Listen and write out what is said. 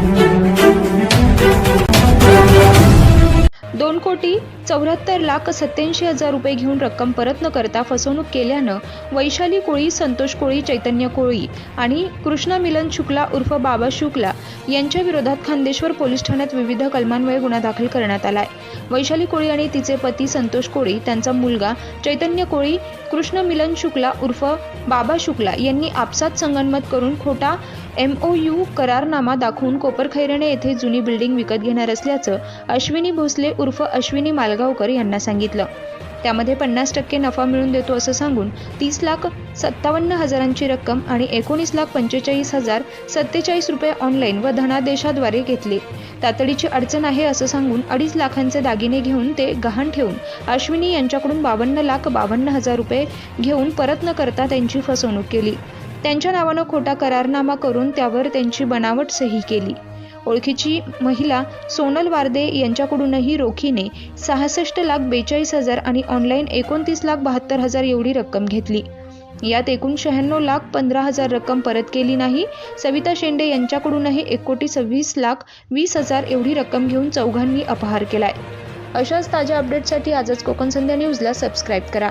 Thank you. दोन कोटी चौऱ्याहत्तर लाख सत्याऐंशी हजार रुपये घेऊन रक्कम परत न करता फसवणूक केल्यानं वैशाली कोळी संतोष कोळी चैतन्य कोळी आणि कृष्णा मिलन शुक्ला उर्फ बाबा शुक्ला यांच्या विरोधात खांदेश्वर पोलीस ठाण्यात विविध कलमान्वये गुन्हा दाखल करण्यात आलाय. वैशाली कोळी आणि तिचे पती संतोष कोळी त्यांचा मुलगा चैतन्य कोळी कृष्ण मिलन शुक्ला उर्फ बाबा शुक्ला यांनी आपसात संगनमत करून खोटा एम ओ यू करारनामा दाखवून कोपरखैरणे येथे जुनी बिल्डिंग विकत घेणार असल्याचं अश्विनी भोसले उर्फ उर्फ अश्विनी मालगावकर यांना सांगितलं. त्यामध्ये पन्नास टक्के नफा मिळून देतो असं सांगून तीस लाख सत्तावन्न हजारांची रक्कम आणि एकोणीस लाख पंचेचाळीस हजार सत्तेचाळीस रुपये ऑनलाईन व धनादेशाद्वारे घेतले. तातडीची अडचण आहे असं सांगून अडीच लाखांचे दागिने घेऊन ते गहाण ठेवून अश्विनी यांच्याकडून बावन्न लाख बावन्न हजार रुपये घेऊन परत न करता त्यांची फसवणूक केली. त्यांच्या नावानं खोटा करारनामा करून त्यावर त्यांची बनावट सही केली. ओळखीची महिला सोनल वारदे यांच्याकडूनही रोखीने सहासष्ट लाख बेचाळीस हजार आणि ऑनलाईन एकोणतीस लाख बहात्तर हजार एवढी रक्कम घेतली. यात एकूण शहाण्णव लाख पंधरा हजार रक्कम परत केली नाही. सविता शेंडे यांच्याकडूनही एक कोटी सव्वीस लाख वीस हजार एवढी रक्कम घेऊन चौघांनी अपहार केलाय. अशाच ताज्या अपडेटसाठी आजच कोकण संध्या न्यूजला सबस्क्राईब करा.